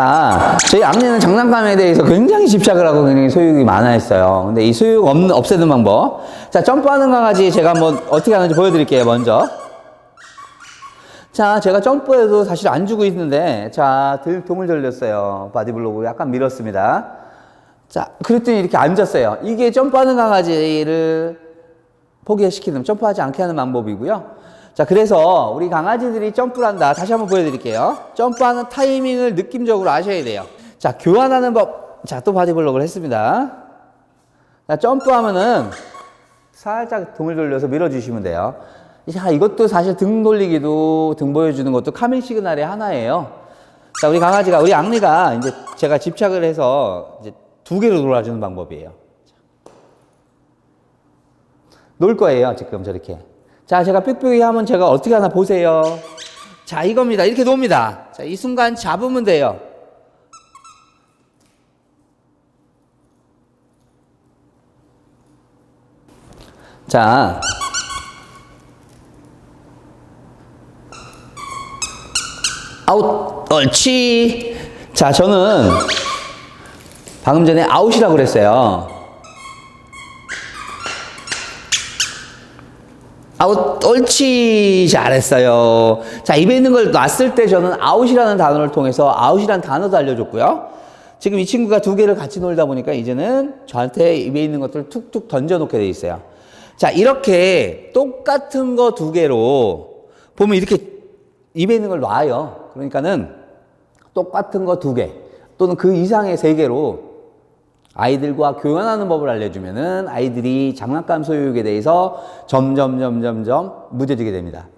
자, 저희 악녀는 장난감에 대해서 굉장히 집착을 하고 굉장히 소유욕이 많아했어요. 근데 이 소유욕 없는, 없애는 방법. 자, 점프하는 강아지 제가 한번 어떻게 하는지 보여드릴게요, 먼저. 자, 제가 점프해도 사실 안 주고 있는데, 자, 들, 동을 돌렸어요. 바디블로그 약간 밀었습니다. 자, 그랬더니 이렇게 앉았어요. 이게 점프하는 강아지를 포기시키는, 점프하지 않게 하는 방법이고요. 자, 그래서 우리 강아지들이 점프를 한다. 다시 한번 보여드릴게요. 점프하는 타이밍을 느낌적으로 아셔야 돼요. 자, 교환하는 법. 자, 또 바디블록을 했습니다. 자, 점프하면은 살짝 등을 돌려서 밀어주시면 돼요. 자, 이것도 사실 등 돌리기도 등 보여주는 것도 카밍 시그널의 하나예요. 자, 우리 강아지가, 우리 앙리가 이제 제가 집착을 해서 이제 두 개로 놀아주는 방법이에요. 놀 거예요, 지금 저렇게. 자, 제가 삑삑이 하면 제가 어떻게 하나 보세요. 자, 이겁니다. 이렇게 놉니다. 자, 이 순간 잡으면 돼요. 자. 아웃, 옳지. 자, 저는 방금 전에 아웃이라고 그랬어요. 아웃, 옳지. 잘했어요. 자, 입에 있는 걸 놨을 때 저는 아웃이라는 단어를 통해서 아웃이라는 단어도 알려줬고요. 지금 이 친구가 두 개를 같이 놀다 보니까 이제는 저한테 입에 있는 것들을 툭툭 던져놓게 돼 있어요. 자, 이렇게 똑같은 거 두 개로 보면 이렇게 입에 있는 걸 놔요. 그러니까는 똑같은 거 두 개 또는 그 이상의 세 개로 아이들과 교환하는 법을 알려주면은 아이들이 장난감 소유욕에 대해서 점점 점 점점 무뎌지게 됩니다.